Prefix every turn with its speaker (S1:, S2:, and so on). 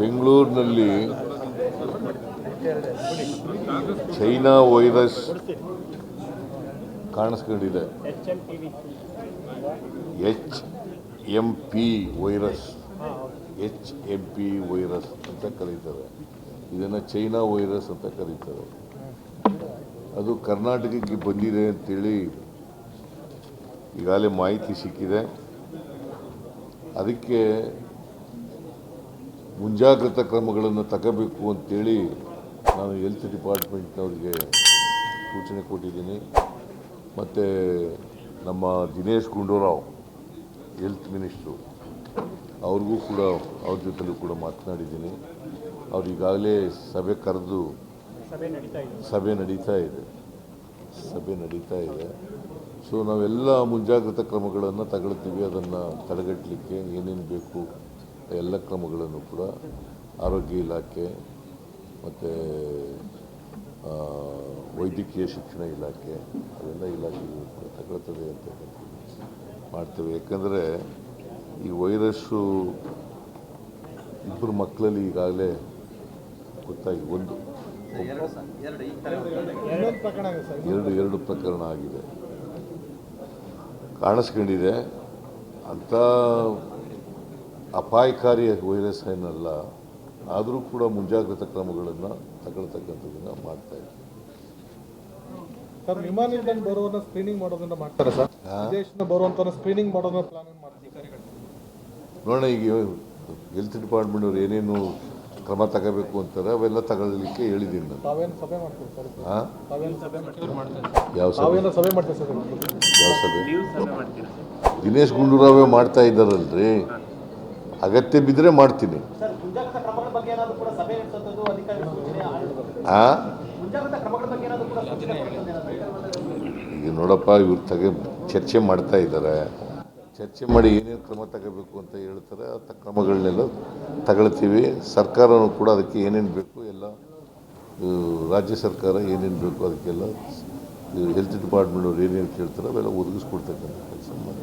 S1: ಬೆಂಗಳೂರಿನಲ್ಲಿ China virus ಕಾಣಿಸ್ಕೊಂಡಿದೆ. H M P virus. H M P virus ಅಂತ ಕರೀತಾರೆ. ಇದನ್ನು ಚೈನಾ ವೈರಸ್ ಅಂತ ಕರೀತಾರೆ. ಅದು ಕರ್ನಾಟಕಕ್ಕೆ ಬಂದಿದೆ ಅಂತೇಳಿ ಈಗಾಗಲೇ ಮಾಹಿತಿ ಸಿಕ್ಕಿದೆ. ಅದಕ್ಕೆ ಮುಂಜಾಗ್ರತಾ ಕ್ರಮಗಳನ್ನು ತಗೋಬೇಕು ಅಂತೇಳಿ ನಾನು ಹೆಲ್ತ್ ಡಿಪಾರ್ಟ್ಮೆಂಟ್ನವ್ರಿಗೆ ಸೂಚನೆ ಕೊಟ್ಟಿದ್ದೀನಿ. ಮತ್ತು ನಮ್ಮ ದಿನೇಶ್ ಗುಂಡೂರಾವ್ ಹೆಲ್ತ್ ಮಿನಿಸ್ಟ್ರು ಅವ್ರಿಗೂ ಕೂಡ ಅವ್ರ ಜೊತೆಲೂ ಕೂಡ ಮಾತನಾಡಿದ್ದೀನಿ. ಅವ್ರು ಈಗಾಗಲೇ ಸಭೆ ಕರೆದು ಸಭೆ ನಡೀತಾ ಇದೆ. ಸಭೆ ನಡೀತಾ ಇದೆ. ಸೊ ನಾವೆಲ್ಲ ಮುಂಜಾಗ್ರತಾ ಕ್ರಮಗಳನ್ನು ತಗೊಳ್ತೀವಿ. ಅದನ್ನು ತಡೆಗಟ್ಟಲಿಕ್ಕೆ ಏನೇನು ಬೇಕು ಎಲ್ಲ ಕ್ರಮಗಳನ್ನು ಕೂಡ ಆರೋಗ್ಯ ಇಲಾಖೆ ಮತ್ತು ವೈದ್ಯಕೀಯ ಶಿಕ್ಷಣ ಇಲಾಖೆ ಅವೆಲ್ಲ ಇಲಾಖೆಗಳು ಕೂಡ ತಗೊಳ್ತದೆ ಅಂತ ಮಾಡ್ತೇವೆ. ಯಾಕಂದರೆ ಈ ವೈರಸ್ಸು ಇಬ್ಬರು ಮಕ್ಕಳಲ್ಲಿ ಈಗಾಗಲೇ ಗೊತ್ತಾಗಿ ಒಂದು ಎರಡು ಎರಡು ಪ್ರಕರಣ ಆಗಿದೆ. ಕಾಣಿಸ್ಕೊಂಡಿದೆ. ಅಂಥ ಅಪಾಯಕಾರಿ ವೈರಸ್ ಏನಲ್ಲ ಆದರೂ ಕೂಡ ಮುಂಜಾಗ್ರತಾ ಕ್ರಮಗಳನ್ನು ತಗೊಳ್ತಕ್ಕಂಥದ್ದನ್ನು ಮಾಡ್ತಾ ಇದ್ದೀವಿ
S2: ಸರ್ ವಿಮಾನದಿಂದ ಬರುವನ್ನ ಸ್ಕ್ರೀನಿಂಗ್ ಮಾಡೋದನ್ನ ಮಾಡ್ತಾರೆ ಸರ್? ವಿದೇಶದಿಂದ ಬರುವಂತ ಸ್ಕ್ರೀನಿಂಗ್ ಮಾಡೋದನ್ನ ಪ್ಲಾನ್ ಮಾಡ್ತೀವಿ
S1: ನೋಡೋಣ ಈಗ ಹೆಲ್ತ್ ಡಿಪಾರ್ಟ್ಮೆಂಟ್ ಅವರು ಏನೇನು ಕ್ರಮ ತಗೋಬೇಕು ಅಂತಾರೆ ಅವೆಲ್ಲ ತಗೊಳ್ಳಿಕ್ಕೆ ಹೇಳಿದ್ದೀನಿ ನಾನು.
S2: ತಾವೇನು ಸಭೆ ಮಾಡ್ತೀವಿ ಸರ್?
S1: ಹಾಂ?
S2: ತಾವೇನು ಸಭೆ ಮಾಡ್ತೀವಿ
S1: ಯಾವ ಸಭೆ?
S2: ಸಭೆ ಮಾಡ್ತೀವಿ ಸರ್?
S1: ಯಾವ ಸಭೆ? ದಿನೇಶ್ ಗುಂಡೂರಾವೇ ಮಾಡ್ತಾ ಇದ್ದಾರಲ್ರಿ. ಅಗತ್ಯ ಬಿದ್ದರೆ ಮಾಡ್ತೀನಿ? ಈಗ ನೋಡಪ್ಪ ಇವ್ರ ತಗ ಚರ್ಚೆ ಮಾಡ್ತಾ ಇದ್ದಾರೆ ಚರ್ಚೆ ಮಾಡಿ ಏನೇನು ಕ್ರಮ ತಗೋಬೇಕು ಅಂತ ಹೇಳ್ತಾರೆ ಆ ಕ್ರಮಗಳನ್ನೆಲ್ಲ ತಗೊಳ್ತೀವಿ. ಸರ್ಕಾರನೂ ಕೂಡ ಅದಕ್ಕೆ ಏನೇನು ಬೇಕು ಎಲ್ಲ ರಾಜ್ಯ ಸರ್ಕಾರ ಏನೇನು ಬೇಕು ಅದಕ್ಕೆಲ್ಲ ಹೆಲ್ತ್ ಡಿಪಾರ್ಟ್ಮೆಂಟ್ ಅವ್ರು ಏನೇನು ಕೇಳ್ತಾರೆ ಅವೆಲ್ಲ ಒದಗಿಸ್ಕೊಡ್ತಕ್ಕಂಥ ಕೆಲಸ ಮಾಡಿ